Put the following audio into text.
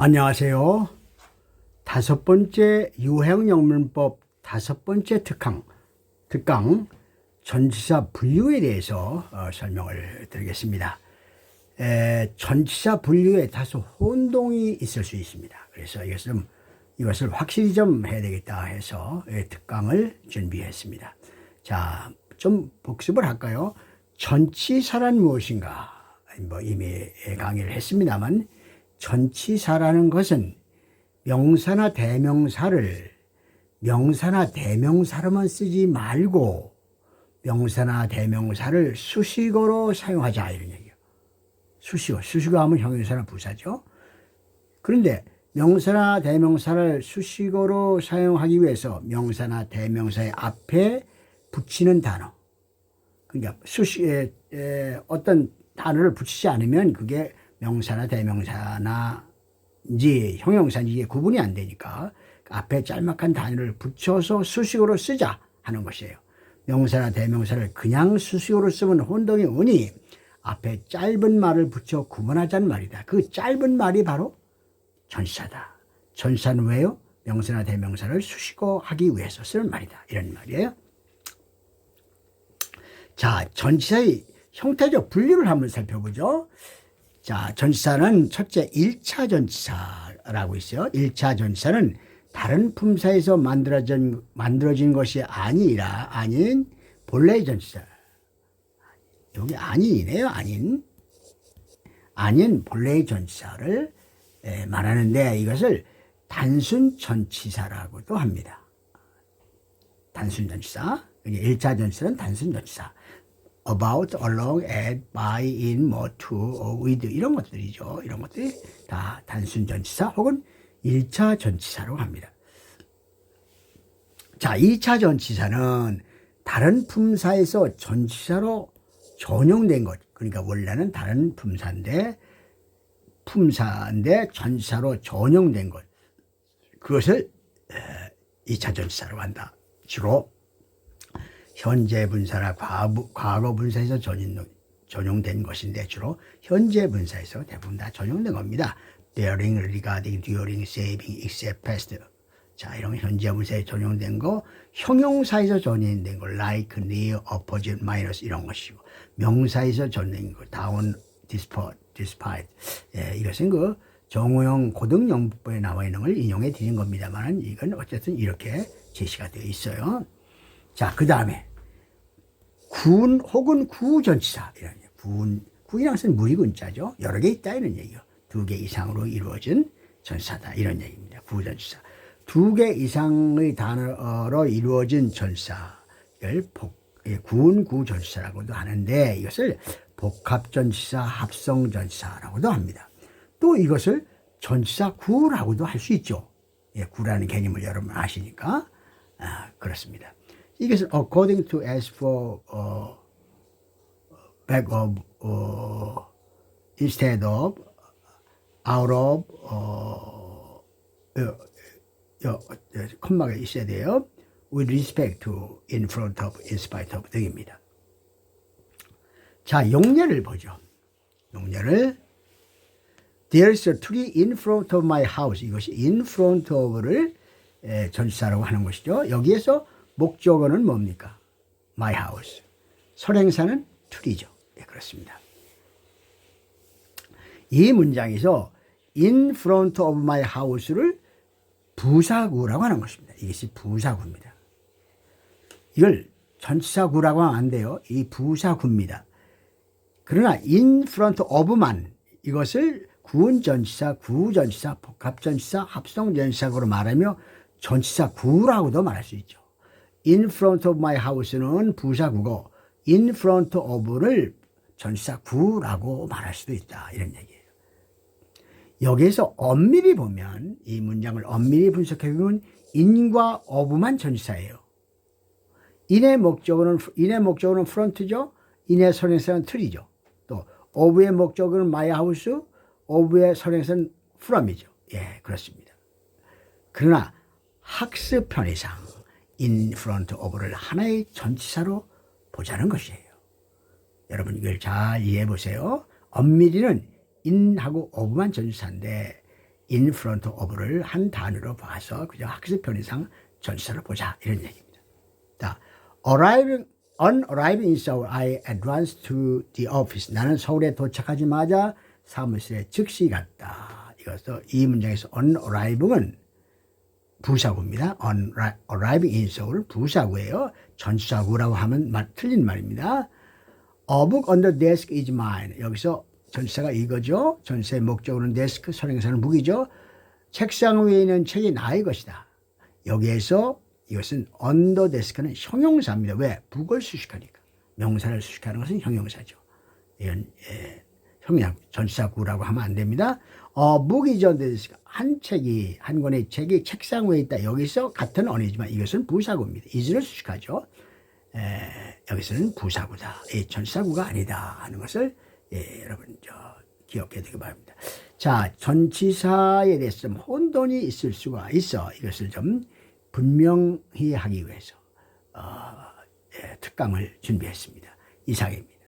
안녕하세요. 다섯 번째 유형영문법 다섯 번째 특강, 특강 전치사 분류에 대해서 어, 설명을 드리겠습니다. 에, 전치사 분류에 다소 혼동이 있을 수 있습니다. 그래서 이것은 이것을 확실히 좀 해야 되겠다 해서 예, 특강을 준비했습니다. 자, 좀 복습을 할까요? 전치사란 무엇인가? 뭐 이미 강의를 했습니다만 전치사라는 것은 명사나 대명사를 명사나 대명사로만 쓰지 말고 명사나 대명사를 수식어로 사용하자 이런 얘기예요. 수식어, 수식어 하면 형용사나 부사죠. 그런데 명사나 대명사를 수식어로 사용하기 위해서 명사나 대명사의 앞에 붙이는 단어. 그러니까 수식에 에, 어떤 단어를 붙이지 않으면 그게 명사나 대명사나 이제 형용사인지 이게 구분이 안 되니까 앞에 짤막한 단어를 붙여서 수식어로 쓰자 하는 것이에요. 명사나 대명사를 그냥 수식어로 쓰면 혼동이 오니 앞에 짧은 말을 붙여 구분하자는 말이다. 그 짧은 말이 바로 전사다. 전사는 왜요? 명사나 대명사를 수식어 하기 위해서 쓰는 말이다. 이런 말이에요. 자, 전치사의 형태적 분류를 한번 살펴보죠. 자, 전치사는 첫째 1차 전치사라고 있어요. 1차 전치사는 다른 품사에서 만들어진, 만들어진 것이 아니라, 아닌 본래의 전치사. 여기 아닌이네요, 아닌. 아닌 본래의 전치사를 에, 말하는데 이것을 단순 전치사라고도 합니다. 단순 전치사. 1차 전치사는 단순 전치사. About, along, at, by, in, 뭐, to, with 이런 것들이죠. 이런 것들이 다 단순 전치사 혹은 1차 전치사로 합니다. 자, 2차 전치사는 다른 품사에서 전치사로 전용된 것. 그러니까 원래는 다른 품사인데 품사인데 전치사로 전용된 것. 그것을 2차 전치사로 한다. 주로 현재 분사나 과거 분사에서 전용, 전용 된 것인데 주로 현재 분사에서 대부분 다 전용된 겁니다. bearing, regarding, during, saving, except, past. 자, 이런 현재 분사에 전용된 거, 형용사에서 전용된 거, like, near, opposite, minus 이런 것이고, 명사에서 전용된 거, down, despite. 예, 이것은 그 정우영 고등영법에 나와 있는 걸 인용해 드린 겁니다만, 이건 어쨌든 이렇게 제시가 되어 있어요. 자, 그 다음에 군 혹은 구전치사 이런 군 군이랑 쓴 무의군자죠. 여러 개 있다 이런 얘기요. 두 개 이상으로 이루어진 전사다 이런 얘기입니다. 구전치사. 두 개 이상의 단어로 이루어진 전사를 복, 예, 군 구전치사라고도 하는데 이것을 복합전치사, 합성전치사라고도 합니다. 또 이것을 전치사 구라고도 할 수 있죠. 예, 구라는 개념을 여러분 아시니까 아, 그렇습니다. 이것은 according to as for uh, back of uh, instead of out of uh, 여, 여, 여, 콤마가 있어야 돼요. with respect to in front of in spite of 등입니다. 자 용례를 보죠. 용례를 There's a tree in front of my house. 이것이 in front of를 에, 전치사라고 하는 것이죠. 여기에서 목적어는 뭡니까? My house. 선행사는 tree죠. 네, 그렇습니다. 이 문장에서 in front of my house를 부사구라고 하는 것입니다. 이것이 부사구입니다. 이걸 전치사구라고 하면 안 돼요. 이 부사구입니다. 그러나 in front of만 이것을 구운전치사, 구 전치사, 복합 전치사, 합성 전치사로 말하며 전치사 구라고도 말할 수 있죠. In front of my house는 부사구고 in front of를 전치사 구라고 말할 수도 있다. 이런 얘기예요. 여기에서 엄밀히 보면 이 문장을 엄밀히 분석해 보면 in과 of만 전치사예요. in의 목적어는 in의 목적어는 front죠. in의 선행사는 tree죠. 또 of의 목적어는 my house, of의 선행사는 from이죠. 예, 그렇습니다. 그러나 학습 편의상 in front of를 하나의 전치사로 보자는 것이에요. 여러분 이걸 잘 이해해 보세요. 엄밀히는 in하고 of만 전치사인데 in front of를 한 단어로 봐서 그냥 학습 편의상 전치사를 보자 이런 얘기입니다. 자, arriving on arriving in Seoul, I advanced to the office. 나는 서울에 도착하자마자 사무실에 즉시 갔다. 이것도 이 문장에서 on arriving은 부사구입니다. on arri- arriving in Seoul 부사구예요. 전치사구라고 하면 말, 틀린 말입니다. A book on the desk is mine. 여기서 전치사가 이거죠. 전치사의 목적으로는 데스크, 선행사는 무기죠. 책상 위에 있는 책이 나의 것이다. 여기에서 이것은 on the desk는 형용사입니다. 왜? 북을 수식하니까. 명사를 수식하는 것은 형용사죠. 이건 예, 형용 전치사구라고 하면 안 됩니다. 어, 무기 전 데스크 한 책이 한 권의 책이 책상 위에 있다. 여기서 같은 언어이지만 이것은 부사구입니다. is를 수식하죠. 에, 여기서는 부사구다. 이 전사구가 아니다 하는 것을 예, 여러분 저 기억해 두기 바랍니다. 자, 전치사에 대해서 좀 혼돈이 있을 수가 있어. 이것을 좀 분명히 하기 위해서 어, 예, 특강을 준비했습니다. 이상입니다.